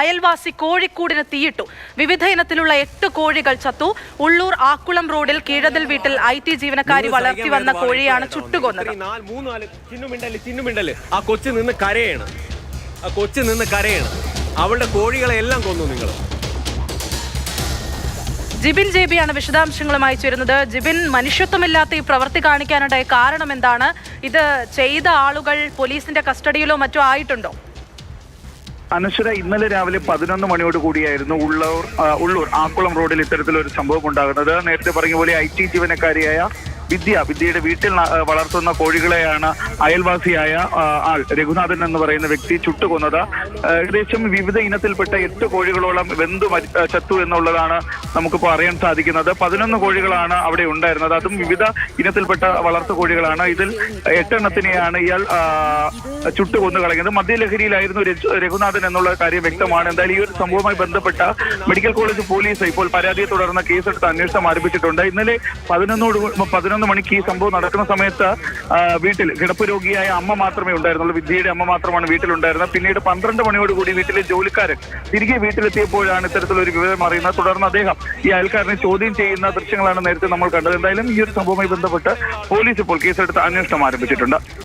അയൽവാസി കോഴിക്കൂടിന് തീയിട്ടു. വിവിധ ഇനത്തിലുള്ള എട്ട് കോഴികൾ ചത്തു. ഉള്ളൂർ ആക്കുളം റോഡിൽ കീഴതിൽ വീട്ടിൽ ഐ ടി ജീവനക്കാരി വളർത്തി വന്ന കോഴിയാണ് ചുട്ടുകൊന്നത്. ആ കൊച്ചു നിന്ന് കരയാണ്. ആ കൊച്ചു നിന്ന് കരയാണ്. അവളുടെ കോഴികളെ എല്ലാം കൊന്നു നിങ്ങൾ ജിബിൻ ജേബിയാണ് വിശദാംശങ്ങളുമായി ചേരുന്നത്. ജിബിൻ മനുഷ്യത്വമില്ലാത്ത ഈ പ്രവൃത്തി കാണിക്കാനുണ്ടായ കാരണം എന്താണ്? ഇത് ചെയ്ത ആളുകൾ പോലീസിന്റെ കസ്റ്റഡിയിലോ മറ്റോ ആയിട്ടുണ്ടോ? അനശ്വര ഇന്നലെ രാവിലെ പതിനൊന്ന് മണിയോട് കൂടിയായിരുന്നു ഉള്ളൂർ ഉള്ളൂർ ആക്കുളം റോഡിൽ ഇത്തരത്തിലൊരു സംഭവം ഉണ്ടാകുന്നത്. നേരത്തെ പറഞ്ഞ പോലെ ഐ ടി ജീവനക്കാരിയായ വിദ്യ വിദ്യയുടെ വീട്ടിൽ വളർത്തുന്ന കോഴികളെയാണ് അയൽവാസിയായ ആൾ രഘുനാഥൻ എന്ന് പറയുന്ന വ്യക്തി ചുട്ടുകൊന്നത്. ഏകദേശം വിവിധ ഇനത്തിൽപ്പെട്ട എട്ട് കോഴികളോളം വെന്തു ചത്തു എന്നുള്ളതാണ് നമുക്കിപ്പോൾ അറിയാൻ സാധിക്കുന്നത്. പതിനൊന്ന് കോഴികളാണ് അവിടെ ഉണ്ടായിരുന്നത്. അതും വിവിധ ഇനത്തിൽപ്പെട്ട വളർത്തു കോഴികളാണ്. ഇതിൽ എട്ടെണ്ണത്തിനെയാണ് ഇയാൾ ചുട്ടു കൊന്നു കളഞ്ഞത് മദ്യലഹരിയിലായിരുന്നു രഘു- രഘുനാഥൻ എന്നുള്ള കാര്യം വ്യക്തമാണ്. എന്തായാലും ഈ ഒരു സംഭവവുമായി ബന്ധപ്പെട്ട മെഡിക്കൽ കോളേജ് പോലീസ് ഇപ്പോൾ പരാതിയെ തുടർന്ന് കേസെടുത്ത് അന്വേഷണം ആരംഭിച്ചിട്ടുണ്ട്. ഇന്നലെ പതിനൊന്നോട് പതിനൊന്ന് മണിക്ക് ഈ സംഭവം നടക്കുന്ന സമയത്ത് വീട്ടിൽ കിടപ്പ് രോഗിയായ അമ്മ മാത്രമേ ഉണ്ടായിരുന്നുള്ളൂ. വിദ്യയുടെ അമ്മ മാത്രമാണ് വീട്ടിലുണ്ടായിരുന്നത്. പിന്നീട് പന്ത്രണ്ട് മണിയോടുകൂടി വീട്ടിലെ ജോലിക്കാരൻ തിരികെ വീട്ടിലെത്തിയപ്പോഴാണ് ഇത്തരത്തിലൊരു വിവരം അറിയുന്നത്. തുടർന്ന് അദ്ദേഹം ഈ അയൽക്കാരനെ ചോദ്യം ചെയ്യുന്ന ദൃശ്യങ്ങളാണ് നേരത്തെ നമ്മൾ കണ്ടത്. എന്തായാലും ഈ ഒരു സംഭവവുമായി ബന്ധപ്പെട്ട് പോലീസ് ഇപ്പോൾ കേസെടുത്ത് അന്വേഷണം ആരംഭിച്ചിട്ടുണ്ട്.